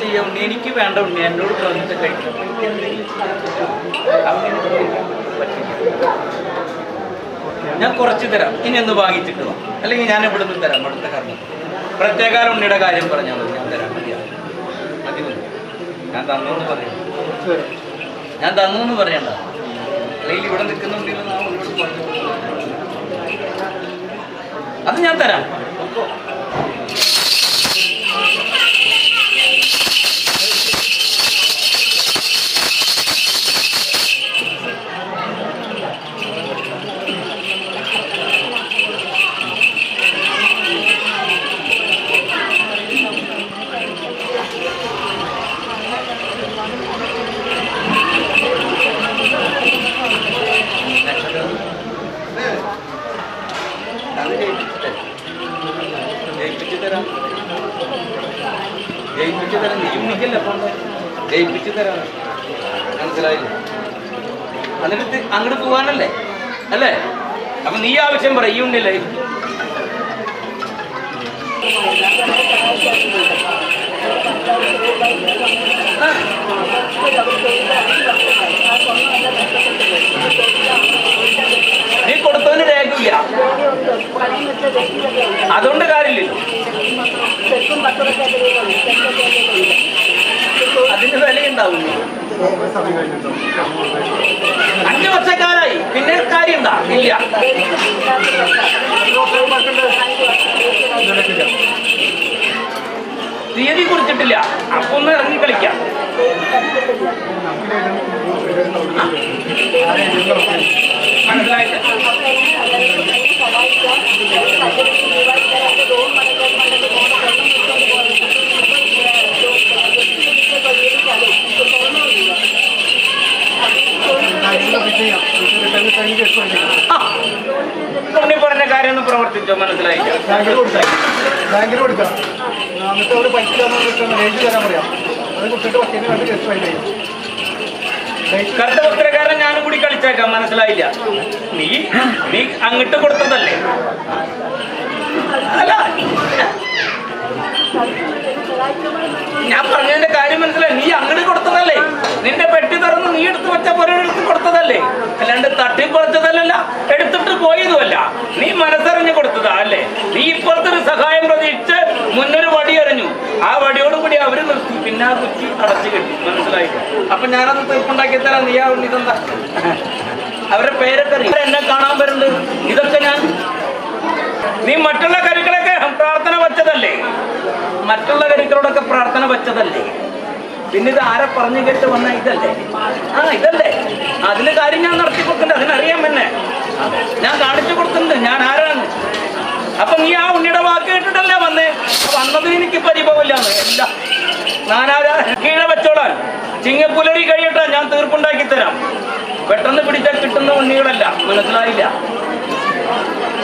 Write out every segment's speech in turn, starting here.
ചെയ്യാ. ഉണ്ണി എനിക്ക് വേണ്ട ഉണ്ണി. എന്നോട് പറഞ്ഞിട്ട് കഴിക്കും. ഞാൻ കുറച്ച് തരാം. ഇനി ഒന്ന് വാങ്ങിച്ചിട്ട് വാ. അല്ലെങ്കിൽ ഞാൻ ഇവിടെ നിന്ന് തരാം അടുത്ത കാരണം പ്രത്യേക ഉണ്ണിയുടെ കാര്യം പറഞ്ഞാൽ മതി. ഞാൻ തരാം. മതിയാ? മതി ഞാൻ തന്നു എന്ന് പറയാം. ഞാൻ തന്നു എന്ന് പറയണ്ട. അല്ലെങ്കിൽ ഇവിടെ നിൽക്കുന്ന ഉണ്ണിയിൽ നാം ഉള്ളോട് പറഞ്ഞു അത് ഞാൻ തരാം. ഉണ്ണിക്കല്ല അപ്പം ജയിപ്പിച്ച് തരാം. മനസ്സിലായില്ലേ? എന്നിട്ട് അങ്ങോട്ട് പോകാനല്ലേ അല്ലേ? അപ്പൊ നീ ആവശ്യം പറ ഈ നീ കൊടുത്തവന് രേഖയില്ല. അതുകൊണ്ട് കാര്യമില്ലല്ലോ. വിലയുണ്ടാവില്ല അഞ്ചു വർഷക്കാരായി പിന്നെ കാര്യം എന്താ ഇല്ല. തീയതി കുറിച്ചിട്ടില്ല. അപ്പൊ ഒന്ന് ഇറങ്ങി കളിക്കാം. മനസ്സിലായില്ല ആ ഉണ്ണി പറഞ്ഞ കാര്യം ഒന്ന് ബാങ്കിൽ പറയാം അത് കറുത്ത പത്രക്കാരൻ ഞാനും കൂടി കളിച്ചേക്കാം മനസ്സിലായില്ല. നീ നീ അങ്ങോട്ട് കൊടുത്തതല്ലേ? അല്ല ഞാൻ പറഞ്ഞതിന്റെ കാര്യം മനസ്സിലായി നീ അങ്ങോട്ട് കൊടുത്തതല്ലേ നിന്റെ പെട്ടി തുറന്ന് നീ എടുത്ത് വെച്ച പോലെ എടുത്ത് കൊടുത്തതല്ലേ അല്ലാണ്ട് തട്ടിപ്പറിച്ചതല്ല എടുത്തിട്ട് പോയതുമല്ല നീ മനസ്സറിഞ്ഞ് കൊടുത്തതാ അല്ലേ നീ ഇപ്പുറത്തെ ഒരു സഹായം പ്രതീക്ഷിച്ച് മുന്നൊരു വടി എറിഞ്ഞു ആ വടിയോടുകൂടി അവർ നിർത്തി. പിന്നെ ആ കുറ്റി അടച്ചു കെട്ടി. മനസ്സിലായി? അപ്പൊ ഞാനത് തീർപ്പുണ്ടാക്കി തരാം. നീ ആ ഇതെന്താ? അവരുടെ പേരൊക്കെ എന്നെ കാണാൻ വരുന്നുണ്ട് ഇതൊക്കെ ഞാൻ നീ മറ്റുള്ള കരുക്കളൊക്കെ പ്രാർത്ഥന വച്ചതല്ലേ? മറ്റുള്ള കരുക്കളോടൊക്കെ പ്രാർത്ഥന വച്ചതല്ലേ? പിന്നെ ഇത് ആരെ പറഞ്ഞു കേട്ട് വന്ന ഇതല്ലേ? ആ ഇതല്ലേ? അതിന് കാര്യം ഞാൻ നടത്തി കൊടുക്കുന്നുണ്ട് അതിനറിയാം എന്നെ. ഞാൻ കാണിച്ചു കൊടുക്കുന്നുണ്ട്. ഞാൻ ആരാണ്? അപ്പൊ നീ ആ ഉണ്ണിയുടെ വാക്ക് കേട്ടിട്ടല്ലേ വന്നേ? വന്നതിന് എനിക്ക് പരിഭവമില്ലാന്ന്. എല്ല ഞാനാരാ കീഴെ വെച്ചോളാൻ. ചിങ്ങപ്പുലരി കഴിയട്ടെ ഞാൻ തീർപ്പുണ്ടാക്കി തരാം. പെട്ടെന്ന് പിടിച്ചാൽ കിട്ടുന്ന ഉണ്ണികളല്ല. മനസ്സിലായില്ല.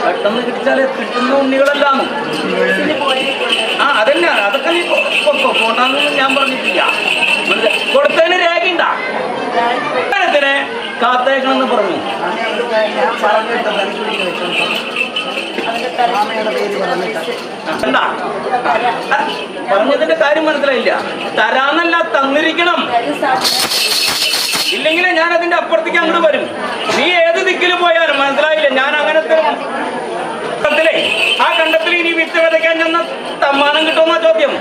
പെട്ടെന്ന് കിട്ടിച്ചാലേ കിട്ടുന്ന ഉണ്ണികളല്ലാന്ന്. ആ അതന്നെ. അതൊക്കെ നീ പൊക്കോ ഞാൻ പറഞ്ഞിട്ടില്ല. കൊടുത്തതിന് രേഖയുണ്ടാ? കാത്തേക്കണമെന്ന് പറഞ്ഞു. പറഞ്ഞതിന്റെ കാര്യം മനസ്സിലായില്ല. തരാന്നല്ല തന്നിരിക്കണം. ഇല്ലെങ്കിൽ ഞാൻ അതിന്റെ അപ്പുറത്തേക്ക് അങ്ങോട്ട് വരും. നീ ഏത് ദിക്കിൽ പോയാലും മനസ്സിലായില്ല ഞാൻ അങ്ങനത്തെ ആ കണ്ടത്തിൽ ഇനി വിത്ത് വിതയ്ക്കാൻ ചെന്ന തമ്മാനം കിട്ടുമെന്ന ചോദ്യം.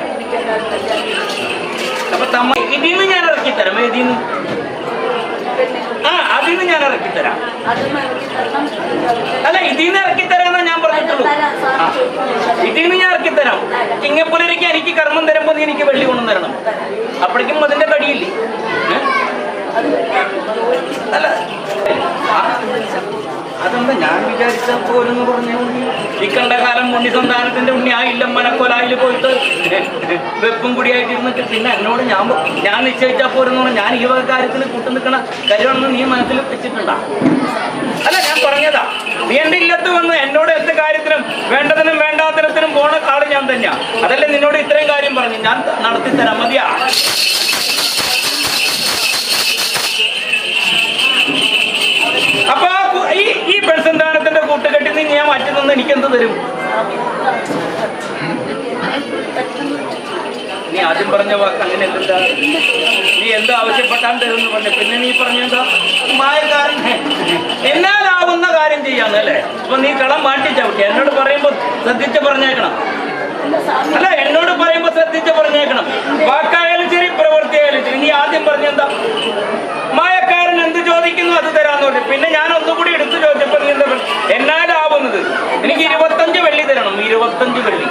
അപ്പൊ തമ്മ ഇതിന്ന് ഞാൻ ഇറക്കി തരാം ഇതിന്ന്. ആ അതിന്ന് ഞാൻ ഇറക്കി തരാം അല്ല ഇതിന്ന് ഇറക്കി തരാന്ന ഞാൻ പറഞ്ഞിട്ടുള്ളൂ. ഇതിൽ ഇതിന്ന് ഞാൻ ഇറക്കി തരാം. ഇങ്ങപ്പുലരിക്ക് എനിക്ക് കർമ്മം തരുമ്പോ നീ എനിക്ക് വെള്ളി കൊണ്ടു തരണം. അപ്പോഴേക്കും അതിന്റെ കടിയില്ലേ? അല്ല അതെന്താ ഞാൻ വിചാരിച്ച പോരെന്ന് പറഞ്ഞു? ഈ കണ്ട കാലം ഉണ്ണി സന്താനത്തിന്റെ ഉണ്ണി ആ ഇല്ലം മനക്കോലായിൽ പോയിട്ട് വെപ്പും കുടിയായിട്ടിരുന്നിട്ട് പിന്നെ എന്നോട് ഞാൻ ഞാൻ നിശ്ചയിച്ചാ പോരെന്ന് പറഞ്ഞു. ഞാൻ ഈ വക കാര്യത്തിൽ കൂട്ടു നിൽക്കണ കാര്യമാണെന്ന് നീ മനസ്സിൽ വെച്ചിട്ടുണ്ടാ? അല്ല ഞാൻ പറഞ്ഞതാ. എന്റെ ഇല്ലത്ത് വന്ന് എന്നോട് എന്ത് കാര്യത്തിനും വേണ്ടതിനും വേണ്ടാത്തരത്തിനും പോണ ആൾ ഞാൻ തന്നെയാ. അതല്ലേ നിന്നോട് ഇത്രയും കാര്യം പറഞ്ഞു. ഞാൻ നടത്തി തരാം. മതിയാ? അപ്പൊ ഈ ഈ പെൺസന്താനത്തിന്റെ കൂട്ടുകെട്ടിൽ നിന്ന് ഞാൻ മാറ്റി നിന്ന് എനിക്ക് എന്ത് തരും? ആദ്യം പറഞ്ഞ വാക്ക് അങ്ങനെ എന്താ നീ എന്താ ആവശ്യപ്പെട്ടാൻ തരുമെന്ന് പറഞ്ഞു. പിന്നെ നീ പറഞ്ഞെന്താ മായക്കാരൻ എന്നാലാവുന്ന കാര്യം ചെയ്യാന്നല്ലേ അപ്പൊ നീ കളം മാറ്റി ചവിട്ടി. എന്നോട് പറയുമ്പോ ശ്രദ്ധിച്ച് പറഞ്ഞേക്കണം. അല്ല എന്നോട് പറയുമ്പോ ശ്രദ്ധിച്ച് പറഞ്ഞേക്കണം. വാക്കായാലും ശരി പ്രവൃത്തിയായാലും ശരി. നീ ആദ്യം പറഞ്ഞെന്താ മായക്കാരൻ എന്ത് ചോദിക്കുന്നു അത് തരാന്ന് പറഞ്ഞു. പിന്നെ ഞാൻ ഒന്നുകൂടി എടുത്തു ചോദിച്ചപ്പോ നീ എന്താ എന്നാലാവുന്നത്. എനിക്ക് ഇരുപത്തഞ്ച് വെള്ളി തരണം. ഇരുപത്തഞ്ച് വെള്ളി.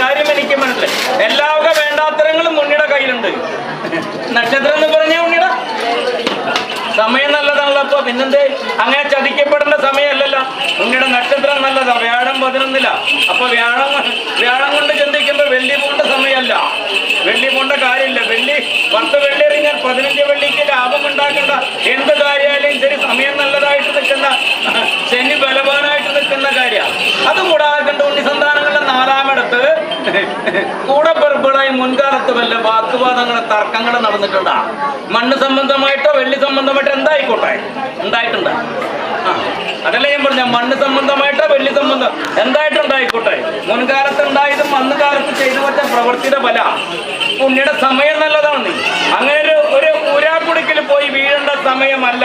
കാര്യം എല്ലാവക വേണ്ടാത്തരങ്ങളും ഉണ്ണിയുടെ കയ്യിലുണ്ട്. നക്ഷത്രം എന്ന് പറഞ്ഞ ഉണ്ണിയുടെ സമയം നല്ലതാണല്ലോ അപ്പൊ പിന്നെന്തേ? അങ്ങനെ ചതിക്കപ്പെടേണ്ട സമയമല്ലല്ലോ. ഉണ്ണിയുടെ നക്ഷത്രം നല്ലതാ. വ്യാഴം പതിനൊന്നില്ല അപ്പൊ വ്യാഴം വ്യാഴം കൊണ്ട് ചിന്തിക്കുമ്പോ വെള്ളി പോണ്ട സമയമല്ല. വെള്ളി പോണ്ട കാര്യമില്ല. വെള്ളി പത്ത് വെള്ളി എറിഞ്ഞാൽ പതിനഞ്ച് വെള്ളിക്ക് ലാഭം ഉണ്ടാക്കേണ്ട. എന്ത് കാര്യമായാലും ശരി സമയം നല്ലതായിട്ട് നിൽക്കുന്ന ശനി ബലവാനായിട്ട് നിൽക്കുന്ന കാര്യമാണ് അതുകൂടാതെ കണ്ട് ഉണ്ണി സന്താനങ്ങളുടെ നാലാമിടത്ത് കൂടെ പെറുപ്പുകളായി മുൻകാലത്ത് വല്ല വാക്കുവാദങ്ങളെ തർക്കങ്ങൾ നടന്നിട്ടുണ്ടാ? മണ്ണ് സംബന്ധമായിട്ടോ വെള്ളി സംബന്ധമായിട്ടോ എന്തായിക്കോട്ടെ? ഉണ്ടായിട്ടുണ്ട് അതല്ല ഞാൻ പറഞ്ഞ മണ്ണ് സംബന്ധമായിട്ടോ വെള്ളി സംബന്ധം എന്തായിട്ടുണ്ടായിക്കോട്ടെ? മുൻകാലത്ത് ഉണ്ടായതും അന്ന് കാലത്ത് ചെയ്തു വെച്ച പ്രവൃത്തിയുടെ ഫല. പുണ്യുടെ സമയം നല്ലതാണ് അങ്ങനെ ഒരു ഒരു ഊരാക്കുടുക്കിൽ പോയി വീഴേണ്ട സമയമല്ല.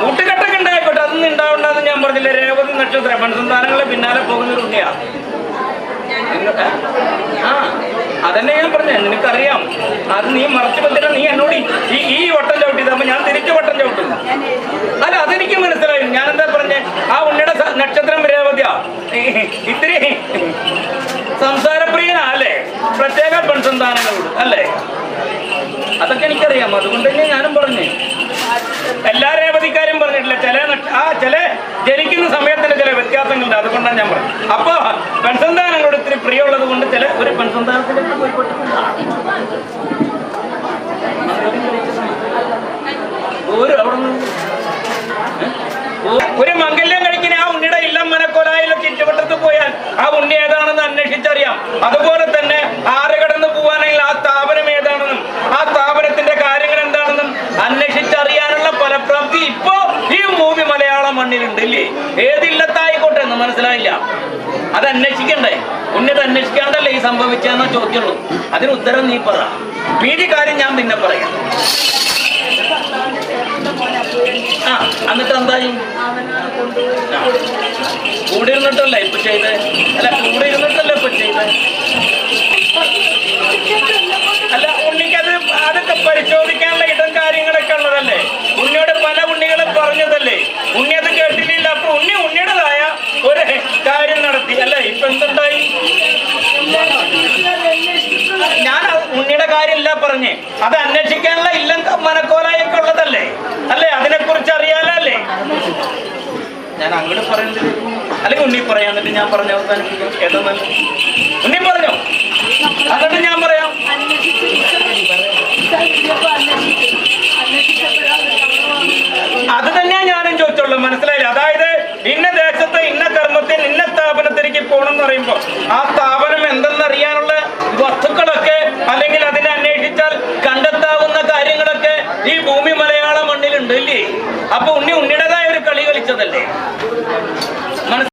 കൂട്ടുകെട്ടൊക്കെ ഉണ്ടായിക്കോട്ടെ അതൊന്നും ഉണ്ടാവണ്ടെന്ന് ഞാൻ പറഞ്ഞില്ല? രേവതി നക്ഷത്രം പെൺസന്താനങ്ങളെ പിന്നാലെ പോകുന്ന ഒരു? ആ അതന്നെ ഞാൻ പറഞ്ഞേ നിനക്കറിയാം. അത് നീ മറച്ചു വെച്ചിട്ട് നീ എന്നോട് ഈ- ഈ വട്ടം ചവിട്ടിയത് അപ്പൊ ഞാൻ തിരിച്ചു വട്ടം ചവിട്ടുന്നു. അല്ല അതെനിക്ക് മനസ്സിലായി. ഞാൻ എന്താ പറഞ്ഞേ? ആ ഉണ്ണിയുടെ നക്ഷത്രം രേവതിയാ ഇത്തിരി സംസാരപ്രിയനാ അല്ലേ? പ്രത്യേക പെൺസന്താനങ്ങളോട് അല്ലേ? അതൊക്കെ എനിക്കറിയാം. അതുകൊണ്ട് ഞാനും പറഞ്ഞു എല്ലാ രേവതിക്കാരും പറഞ്ഞിട്ടില്ല ചില നക്ഷ- ആ ചില ജനിക്കുന്ന സമയത്തിന് ചില വ്യത്യാസങ്ങളുണ്ട് അതുകൊണ്ടാണ് ഞാൻ പറഞ്ഞത് അപ്പൊ പെൺസന്താനങ്ങളോട് പ്രിയമുള്ളത് കൊണ്ട് ചില ഒരു പെൺസന്താനത്തിലേക്ക് പോയിപ്പെട്ടിട്ടുണ്ട് ഒരു ഒരു മംഗല്യം കഴിക്കുന്ന ആ ഉണ്ണിയുടെ ഇല്ലം മനക്കൊലായിലോ ചുറ്റുവട്ടത്ത് പോയാൽ ആ ഉണ്ണി ഏതാണെന്ന് അന്വേഷിച്ചറിയാം. അതുപോലെ തന്നെ ആറ് കടന്ന് പോവാണെങ്കിൽ ആ സ്ഥാപനം ഏതാണെന്നും ആ സ്ഥാപനത്തിന്റെ കാര്യങ്ങൾ എന്താണെന്നും അന്വേഷിച്ചറിയാനുള്ള ഫലപ്രാപ്തി ഇപ്പോ ഈ മൂവി മലയാള മണ്ണിലുണ്ട് ഇല്ലേ? ഏതില്ലത്തായിക്കോട്ടെ എന്ന് മനസ്സിലായില്ല. അത് അന്വേഷിക്കണ്ടേ? ഉണ്ണിത് അന്വേഷിക്കാണ്ടല്ലേ ഈ സംഭവിച്ചെന്ന ചോദ്യമുള്ളൂ. അതിന് ഉത്തരം നീ പറ. മീതി കാര്യം ഞാൻ പിന്നെ പറയാം. ആ എന്നിട്ട് എന്തായി. കൂടെ ഇരുന്നിട്ടല്ലേ ഇപ്പൊ ചെയ്ത്. അല്ല കൂടെ ഇരുന്നിട്ടല്ലേ ഇപ്പൊ ചെയ്ത്. അല്ല ഉണ്ണിക്കത് അതൊക്കെ പരിശോധിക്കാനുള്ള ഇടം കാര്യങ്ങളൊക്കെ ഉള്ളതല്ലേ? ഉണ്ണിയോട് പല ഉണ്ണികളും പറഞ്ഞതല്ലേ ഉണ്ണി അത് കേട്ടില്ല അപ്പൊ ഉണ്ണി ഉണ്ണിയുടേതായ ഒരു കാര്യം നടത്തി അല്ലേ ഇപ്പൊ എന്തുണ്ടായി ഞാൻ അത് ഉണ്ണിയുടെ കാര്യമില്ല പറഞ്ഞ്. അത് അന്വേഷിക്കാനുള്ള ഇല്ലം മനക്കോലായൊക്കെ ഉള്ളതല്ലേ? അല്ലേ? അതിനെ കുറിച്ച് അറിയാലല്ലേ ഞാൻ അങ്ങോട്ട് പറയുന്നത് അല്ലെങ്കിൽ ഉണ്ണി പറയാം. എന്നിട്ട് ഞാൻ പറഞ്ഞ അവസാനിപ്പിക്കാം? ഉണ്ണി പറഞ്ഞോ? എന്നിട്ട് ഞാൻ പറയാം. അത് തന്നെയാ ഞാനും ചോദിച്ചുള്ളൂ മനസ്സിലായില്ല? അതായത് ഇന്ന ദേശത്ത് ഇന്ന കർമ്മത്തിൽ ഇന്ന സ്ഥാപനത്തിലേക്ക് പോകണം എന്ന് പറയുമ്പോ ആ സ്ഥാപനം വസ്തുക്കളൊക്കെ അല്ലെങ്കിൽ അതിനെ